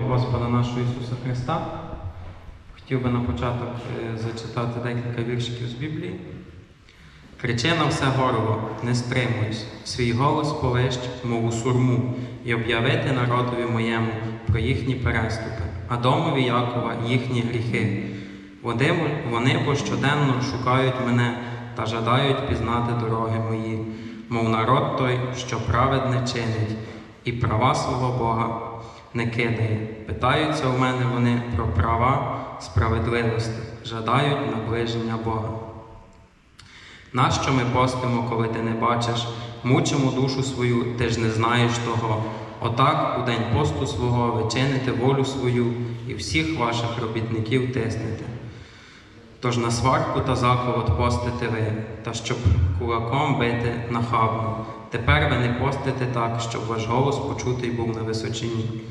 Господа нашого Ісуса Христа. Хотів би на початок е, зачитати декілька віршиків з Біблії. Кричи на все горло, не стримуйся, свій голос повищ, мов у сурму, і об'явити народові моєму про їхні переступи, а домові Якова їхні гріхи. Вони бо щоденно шукають мене та жадають пізнати дороги мої, мов народ той, що праведне чинить, і права свого Бога не кидає. Питаються у мене вони про права справедливості, жадають наближення Бога. Нащо ми постимо, коли ти не бачиш, мучимо душу свою, ти ж не знаєш того. Отак у день посту свого ви чините волю свою і всіх ваших робітників тиснете. Тож на сварку та заколот постите ви, та щоб кулаком бити нахабно. Тепер ви не постите так, щоб ваш голос почутий був на височині.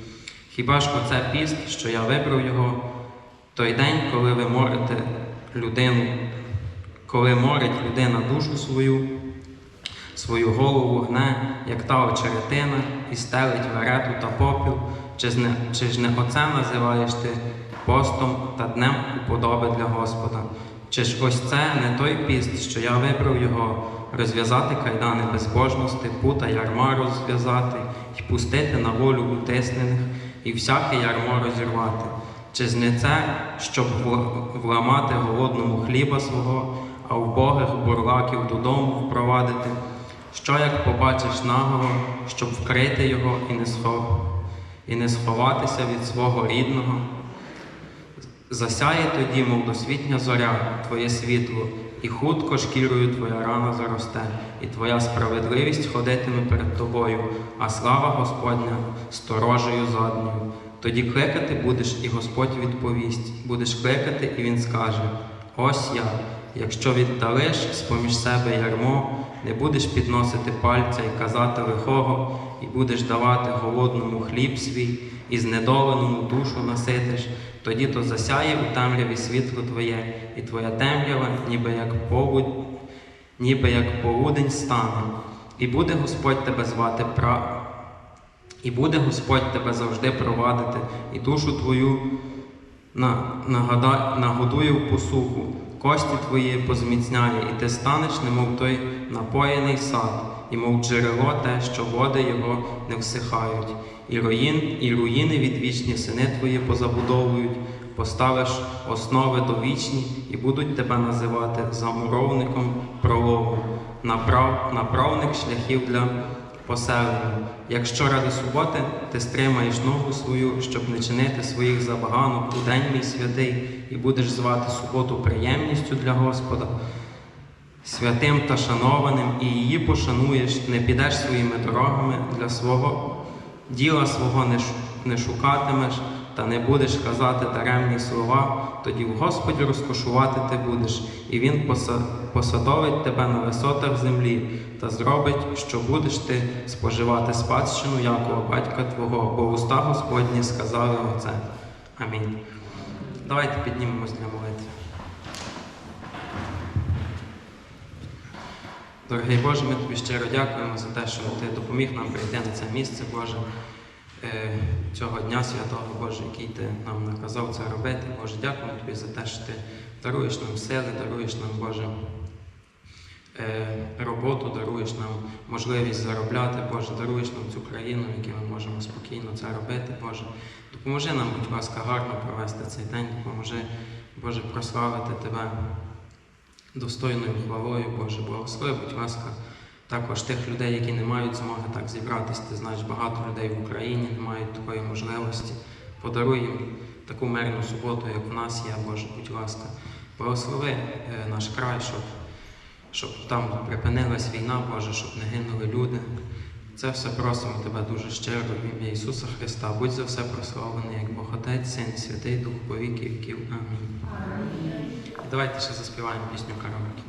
Хіба ж оце піст, що я вибрав його, той день, коли ви морите людину, коли морить людина душу свою, свою голову гне, як та очеретина, і стелить верету та попіл, чи не, чи ж не оце називаєш ти постом та днем уподоби для Господа? Чи ж ось це не той піст, що я вибрав його, розв'язати кайдани безбожності, пута ярма розв'язати, і пустити на волю утиснених, і всяке ярмо розірвати? Чи ж не це, щоб вламати голодному хліба свого, а вбогих бурлаків додому впровадити? Що як побачиш наголо, щоб вкрити його і не, схов... і не сховатися від свого рідного? Засяє тоді, мов досвітня зоря, твоє світло, і хутко шкірою твоя рана заросте, і твоя справедливість ходитиме перед тобою, а слава Господня сторожею задньою. Тоді кликати будеш, і Господь відповість, будеш кликати, і Він скаже: Ось я. Якщо віддалиш з-поміж себе ярмо, не будеш підносити пальця і казати лихого, і будеш давати голодному хліб свій, і знедоленому душу наситиш, тоді то засяє у темряві світло Твоє, і Твоя темрява, ніби як повудь, ніби як полудень стане, і буде Господь тебе звати пра... І буде Господь тебе завжди провадити, і душу твою на, нагада, нагодує в посуху, кості твої позміцняє, і ти станеш, немов той напоєний сад, і мов джерело те, що води його не всихають, і руїн, і руїни відвічні сини твої позабудовують, поставиш основи довічні, і будуть тебе називати замуровником прологу, направ, направник шляхів для поселення. Якщо ради суботи ти стримаєш ногу свою, щоб не чинити своїх забаганок у день мій святий, і будеш звати суботу приємністю для Господа, святим та шанованим, і її пошануєш, не підеш своїми дорогами для свого діла свого не, шукатимеш, та не будеш казати даремні слова, тоді в Господі розкошувати ти будеш, і Він посадовить тебе на висотах землі та зробить, що будеш ти споживати спадщину Якова, батька Твого, бо уста Господні сказали оце. Амінь. Давайте піднімемось для молитви. Дорогий Боже, ми тобі щиро дякуємо за те, що ти допоміг нам прийти на це місце, Боже, е, цього дня святого Боже, який ти нам наказав це робити. Боже, дякуємо тобі за те, що ти даруєш нам сили, даруєш нам, Боже, е, роботу, даруєш нам можливість заробляти, Боже, даруєш нам цю країну, в якій ми можемо спокійно це робити, Боже. Допоможи нам, будь ласка, гарно провести цей день, допоможи, Боже, прославити Тебе достойною хвалою, Боже, благослови, будь ласка, також тих людей, які не мають змоги так зібратись. Ти знаєш, багато людей в Україні не мають такої можливості. Подаруй їм таку мирну суботу, як в нас є, Боже, будь ласка. Благослови е, наш край, щоб, щоб там припинилась війна, Боже, щоб не гинули люди. Це все просимо Тебе дуже щиро в ім'я Ісуса Христа. Будь за все прославлений, як Бог Отець, Син, Святий Дух, по віки віків. Амінь. Давайте ще заспіваємо пісню караоке.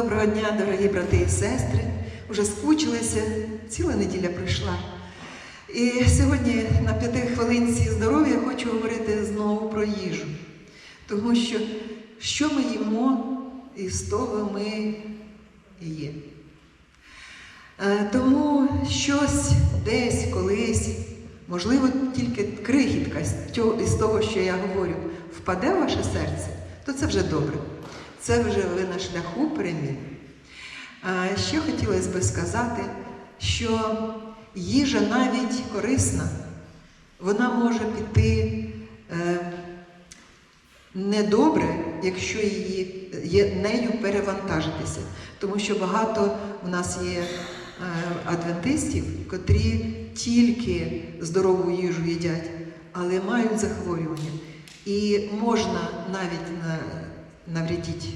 Доброго дня, дорогі брати і сестри. Уже скучилися, ціла неділя пройшла. І сьогодні на п'яти хвилинці здоров'я хочу говорити знову про їжу. Тому що що ми їмо, і з того ми і є. Е, Тому щось десь, колись, можливо, тільки крихітка з того, що я говорю, впаде в ваше серце, то це вже добре. Це вже ви на шляху перемін. Ще хотілося би сказати, що їжа навіть корисна, вона може піти е, недобре, якщо її нею перевантажитися. Тому що багато у нас є е, адвентистів, котрі тільки здорову їжу їдять, але мають захворювання. І можна навіть на, навредити,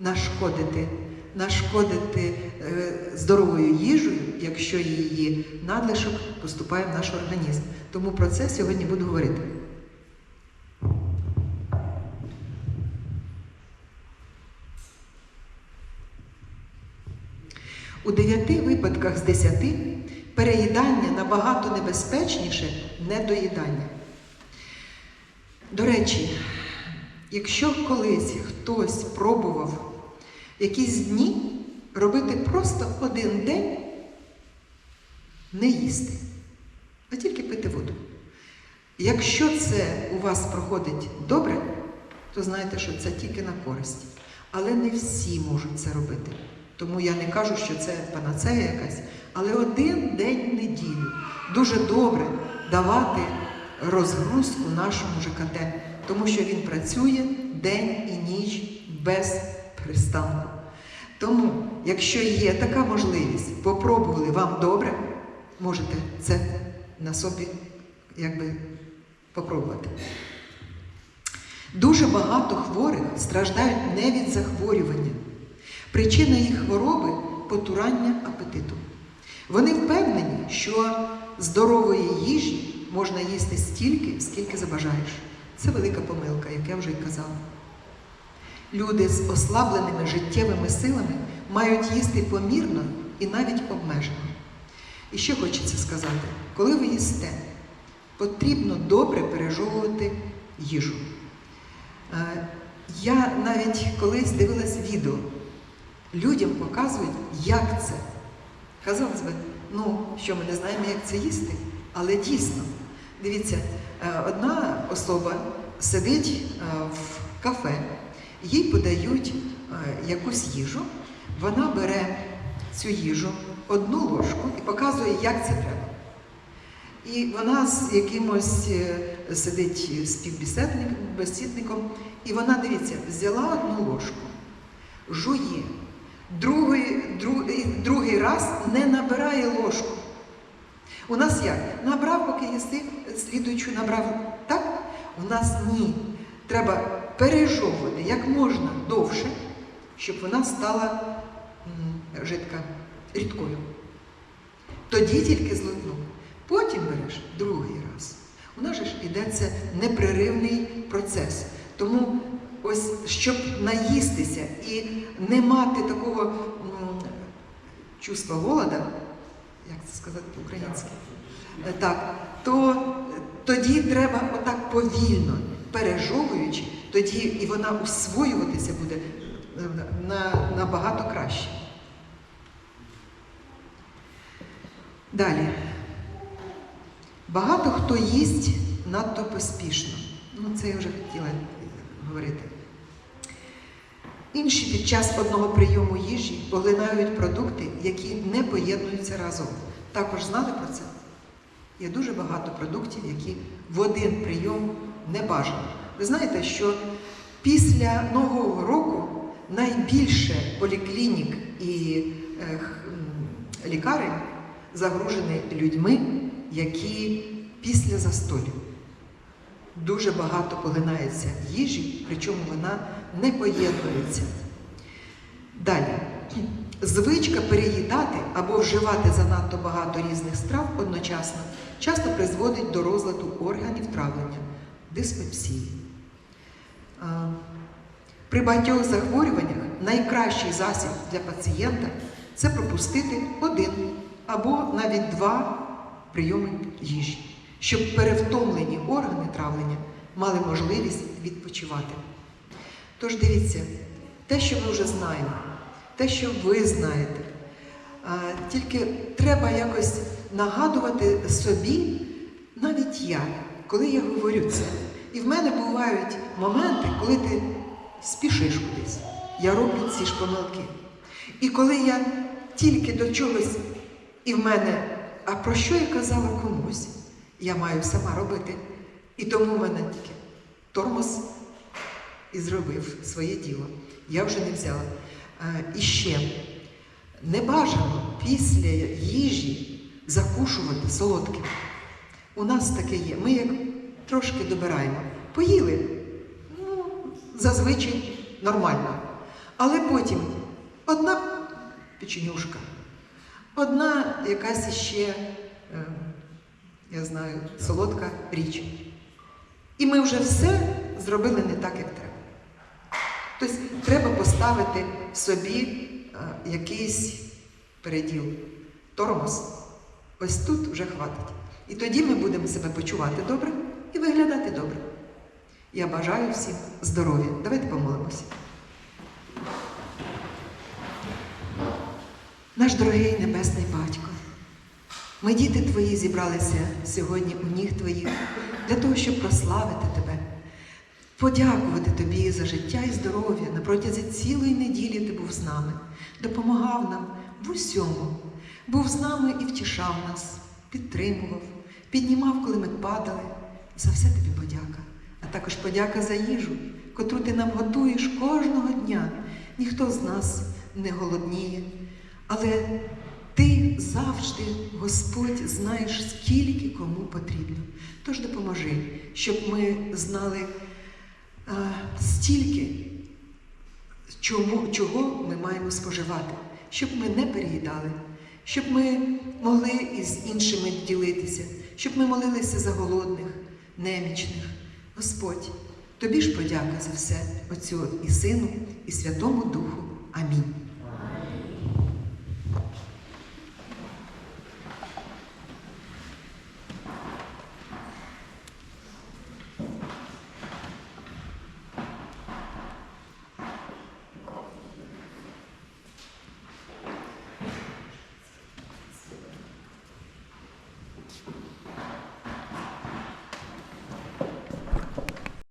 нашкодити, нашкодити е, здоровою їжею, якщо її надлишок поступає в наш організм. Тому про це сьогодні буду говорити. У дев'яти випадках з десяти переїдання набагато небезпечніше недоїдання. До речі, якщо колись хтось пробував якісь дні робити просто один день, не їсти, а тільки пити воду. Якщо це у вас проходить добре, то знаєте, що це тільки на користь. Але не всі можуть це робити. Тому я не кажу, що це панацея якась, але один день в неділю дуже добре давати розгрузку нашому ЖКТ, тому що він працює день і ніч без пристанку. Тому, якщо є така можливість, попробували вам добре, можете це на собі якби попробувати. Дуже багато хворих страждають не від захворювання. Причина їх хвороби потурання апетиту. Вони впевнені, що здорової їжі можна їсти стільки, скільки забажаєш. Це велика помилка, як я вже й казала. Люди з ослабленими життєвими силами мають їсти помірно і навіть обмежено. І ще хочеться сказати, коли ви їсте, потрібно добре пережовувати їжу. Е, Я навіть колись дивилась відео, людям показують, як це. Казалось би, ну що ми не знаємо, як це їсти, але дійсно, дивіться, одна особа сидить е, в кафе, їй подають е, якусь їжу, вона бере цю їжу, одну ложку і показує, як це треба. І вона з якимось е, сидить співбесідником, і вона, дивіться, взяла одну ложку, жує, другий, другий, другий раз не набирає ложку. У нас як? Набрав, поки їсти, слідуючу набрав. Так? У нас ні. Треба пережовувати як можна довше, щоб вона стала жидка, рідкою. Тоді тільки злотнув. Потім береш другий раз. У нас же ж це непреривний процес. Тому ось щоб наїстися і не мати такого чувства голода, як це сказати по-українськи, Е, то тоді треба отак повільно, пережовуючи, тоді і вона усвоюватися буде е, на, набагато краще. Далі. Багато хто їсть надто поспішно. Ну, це я вже хотіла говорити. Інші під час одного прийому їжі поглинають продукти, які не поєднуються разом. Також знали про це? Є дуже багато продуктів, які в один прийом не бажано. Ви знаєте, що після Нового року найбільше поліклінік і е, лікарень загружені людьми, які після застолю. Дуже багато поглинається їжі, причому вона не поєднується. Далі. Звичка переїдати або вживати занадто багато різних страв одночасно часто призводить до розладу органів травлення, диспепсії. При багатьох захворюваннях найкращий засіб для пацієнта це пропустити один або навіть два прийоми їжі, щоб перевтомлені органи травлення мали можливість відпочивати. Тож дивіться, те, що ми вже знаємо, те, що ви знаєте, тільки треба якось нагадувати собі, навіть я, коли я говорю це. І в мене бувають моменти, коли ти спішиш кудись. Я роблю ці ж помилки. І коли я тільки до чогось, і в мене, а про що я казала комусь, я маю сама робити. І тому в мене тільки тормоз і зробив своє діло. Я вже не взяла. І ще не бажано після їжі закушувати солодким. У нас таке є. Ми як трошки добираємо. Поїли, ну, зазвичай нормально. Але потім одна печенюшка, одна якась іще, е, я знаю, солодка річ. І ми вже все зробили не так, як треба. Треба поставити собі е, якийсь переділ, тормоз. Ось тут вже хватить. І тоді ми будемо себе почувати добре і виглядати добре. Я бажаю всім здоров'я. Давайте помолимося. Наш дорогий Небесний Батько, ми, діти Твої, зібралися сьогодні у ніг Твоїх для того, щоб прославити Тебе, подякувати Тобі за життя і здоров'я. На протязі цілої неділі Ти був з нами, допомагав нам в усьому, був з нами і втішав нас, підтримував, піднімав, коли ми падали. За все тобі подяка. А також подяка за їжу, котру ти нам готуєш кожного дня. Ніхто з нас не голодніє, але ти завжди, Господь, знаєш, скільки кому потрібно. Тож допоможи, щоб ми знали стільки, чому, чого ми маємо споживати, щоб ми не переїдали, щоб ми могли із іншими ділитися, щоб ми молилися за голодних, немічних. Господь, тобі ж подяка за все, Отцю і Сину, і Святому Духу. Амінь.